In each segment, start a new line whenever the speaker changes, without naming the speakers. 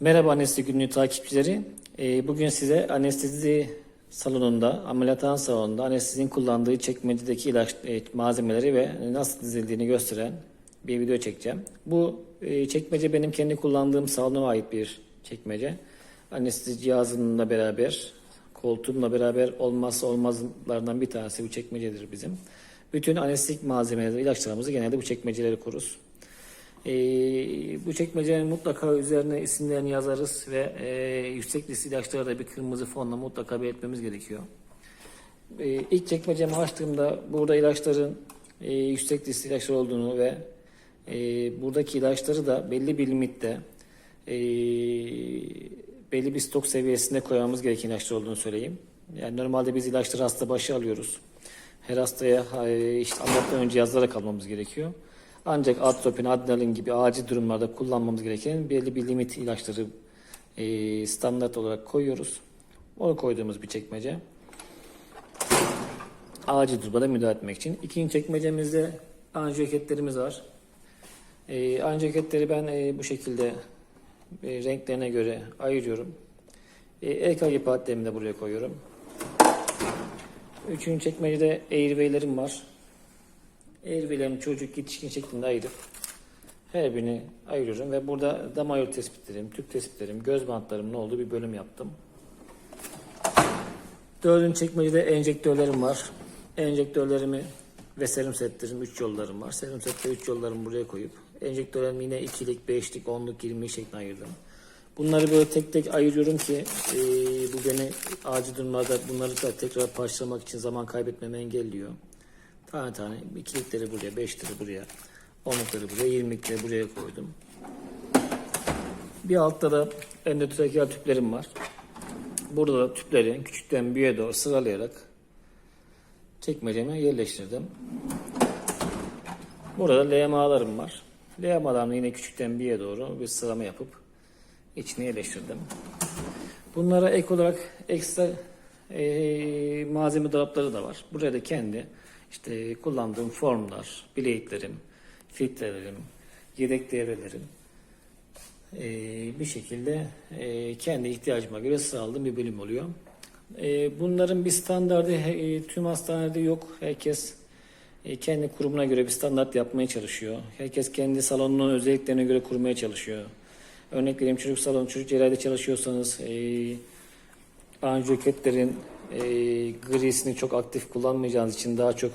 Merhaba anestezi günlüğü takipçileri. Ee, Bugün size anestezi salonunda, ameliyathane salonunda anestezinin kullandığı çekmecedeki ilaç e, malzemeleri ve nasıl dizildiğini gösteren bir video çekeceğim. Bu e, çekmece benim kendi kullandığım salona ait bir çekmece. Anestezi cihazımla beraber, koltuğumla beraber olmazsa olmazlarından bir tanesi bu çekmecedir bizim. Bütün anestezik malzemeleri, ilaçlarımızı genelde bu çekmecelere koruz. Ee, bu çekmecenin mutlaka üzerine isimlerini yazarız ve e, yüksek riskli ilaçları da bir kırmızı fonla mutlaka belirtmemiz gerekiyor. Ee, ilk çekmecemi açtığımda burada ilaçların e, yüksek riskli ilaçlar olduğunu ve e, buradaki ilaçları da belli bir limitte e, belli bir stok seviyesinde koymamız gereken ilaçlar olduğunu söyleyeyim. Yani normalde biz ilaçları hasta başı alıyoruz. Her hastaya e, işte ameliyattan önce yazarak almamız gerekiyor. Ancak atropin, adrenalin gibi acil durumlarda kullanmamız gereken belli bir limit ilaçları e, standart olarak koyuyoruz. Onu koyduğumuz bir çekmece. Acil durumda müdahale etmek için. İkinci çekmecemizde anjiyoketlerimiz var. E, anjiyoketleri ben e, bu şekilde e, renklerine göre ayırıyorum. E, EKG paletlerimi de buraya koyuyorum. Üçüncü çekmecede airway'lerim var. Airway'lerimi çocuk yetişkin şeklinde ayırıp her birini ayırıyorum ve burada damar yolu tespitlerim, tüp tespitlerim, göz bantlarımın olduğu bir bölüm yaptım. Dördüncü çekmecede enjektörlerim var. Enjektörlerimi ve serum setlerim, 3 yollarım var. Serum set ve 3 yollarımı buraya koyup enjektörlerimi yine 2'lik, 5'lik, 10'luk, 20'lik şeklinde ayırdım. Bunları böyle tek tek ayırıyorum ki e, bu beni acil durumlarda bunları da tekrar parçalamak için zaman kaybetmemi engelliyor. Tane tane ikilikleri buraya, beşleri buraya, onlukları buraya, yirmilikleri buraya koydum. Bir altta da endotrakeal tüplerim var. Burada da tüpleri küçükten büyüğe doğru sıralayarak çekmeceme yerleştirdim. Burada da LMA'larım var. LMA'larını yine küçükten büyüğe doğru bir sıralama yapıp içine yerleştirdim. Bunlara ek olarak ekstra e, malzeme dolapları da var. Buraya da kendi işte kullandığım formlar, bileklerim, filtrelerim, yedek devrelerim e, bir şekilde e, kendi ihtiyacıma göre sıraladığım bir bölüm oluyor. E, bunların bir standardı e, tüm hastanelerde yok. Herkes e, kendi kurumuna göre bir standart yapmaya çalışıyor. Herkes kendi salonunun özelliklerine göre kurmaya çalışıyor. Örnek vereyim çocuk salonu, çocuk cerrahide çalışıyorsanız e, anjiyoketlerin e, grisini çok aktif kullanmayacağınız için daha çok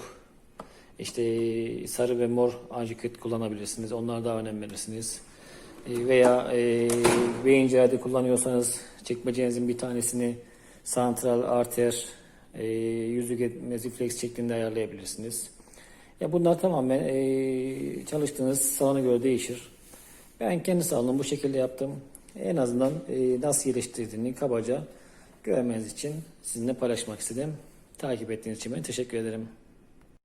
işte sarı ve mor anjiyoket kullanabilirsiniz. Onlara daha önem verirsiniz. E, veya e, beyin cerrahide kullanıyorsanız çekmecenizin bir tanesini santral, arter, e, yüzlük etme, ziflex şeklinde ayarlayabilirsiniz. Ya bunlar tamamen e, çalıştığınız salona göre değişir. Ben kendi salonumu bu şekilde yaptım. En azından e, nasıl geliştirdiğini kabaca görmeniz için sizinle paylaşmak istedim. Takip ettiğiniz için ben teşekkür ederim.